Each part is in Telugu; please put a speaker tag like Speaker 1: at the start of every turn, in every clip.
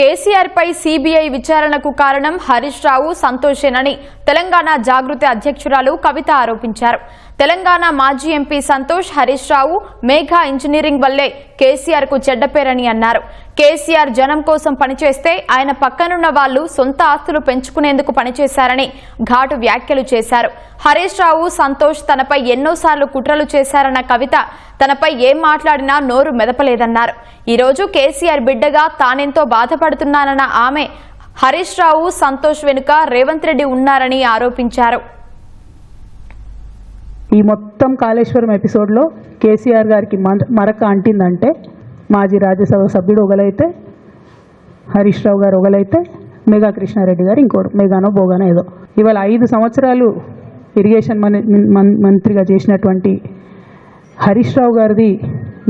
Speaker 1: కేసీఆర్ పై సీబీఐ విచారణకు కారణం హరీష్ రావు సంతోషేనని తెలంగాణ జాగృతి అధ్యక్షురాలు కవిత ఆరోపించారు. తెలంగాణ మాజీ ఎంపీ సంతోష్ హరీష్ రావు మేఘా ఇంజనీరింగ్ వల్లే కేసీఆర్కు చెడ్డ పేరని అన్నారు. కేసీఆర్ జనం కోసం పనిచేస్తే ఆయన పక్కనున్న వాళ్ళు సొంత ఆస్తులు పెంచుకునేందుకు పనిచేశారని ఘాటు వ్యాఖ్యలు చేశారు. హరీష్ రావు సంతోష్ తనపై ఎన్నోసార్లు కుట్రలు చేశారన్న కవిత తనపై ఏం మాట్లాడినా నోరు మెదపలేదన్నారు. ఈరోజు కేసీఆర్ బిడ్డగా తానెంతో బాధపడుతున్నానన్న ఆమె హరీష్ రావు సంతోష్ వెనుక రేవంత్ రెడ్డి ఉన్నారని ఆరోపించారు.
Speaker 2: ఈ మొత్తం కాళేశ్వరం ఎపిసోడ్లో కేసీఆర్ గారికి మరక అంటిందంటే మాజీ రాజ్యసభ సభ్యుడు ఒకలైతే హరీష్ రావు గారు ఒకలైతే మెగా కృష్ణారెడ్డి గారు ఇంకోటి మెగానో బోగానో ఏదో. ఇవాళ ఐదు సంవత్సరాలు ఇరిగేషన్ మంత్రిగా చేసినటువంటి హరీష్ రావు గారిది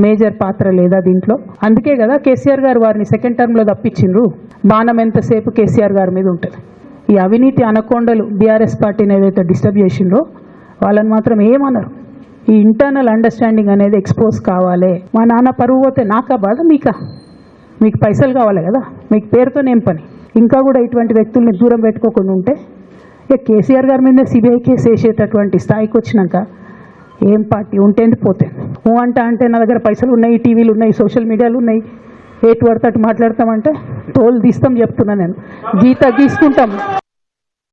Speaker 2: మేజర్ పాత్ర లేదా దీంట్లో? అందుకే కదా కేసీఆర్ గారు వారిని సెకండ్ టర్మ్లో తప్పించిండ్రు బాణం ఎంతసేపు కేసీఆర్ గారి మీద ఉంటుంది. ఈ అవినీతి అనకొండలు బీఆర్ఎస్ పార్టీని ఏదైతే డిస్టర్బ్ చేసిండ్రో వాళ్ళని మాత్రం ఏమన్నారు ఈ ఇంటర్నల్ అండర్స్టాండింగ్ అనేది ఎక్స్పోజ్ కావాలి. మా నాన్న పరువు పోతే నాకా బాధ? మీకా? మీకు పైసలు కావాలి కదా? మీకు పేరుతోనేం పని. ఇంకా కూడా ఇటువంటి వ్యక్తుల్ని దూరం పెట్టుకోకుండా ఉంటే ఇక కేసీఆర్ గారి మీద సిబిఐ కేసు వేసేటటువంటి స్థాయికి వచ్చినాక ఏం పార్టీ ఉంటేంది పోతే? ఓ అంట అంటే నా దగ్గర పైసలు ఉన్నాయి టీవీలు ఉన్నాయి సోషల్ మీడియాలు ఉన్నాయి. ఏటు పడితే మాట్లాడతామంటే తోలు తీస్తాం చెప్తున్నా నేను. గీత గీసుకుంటాం.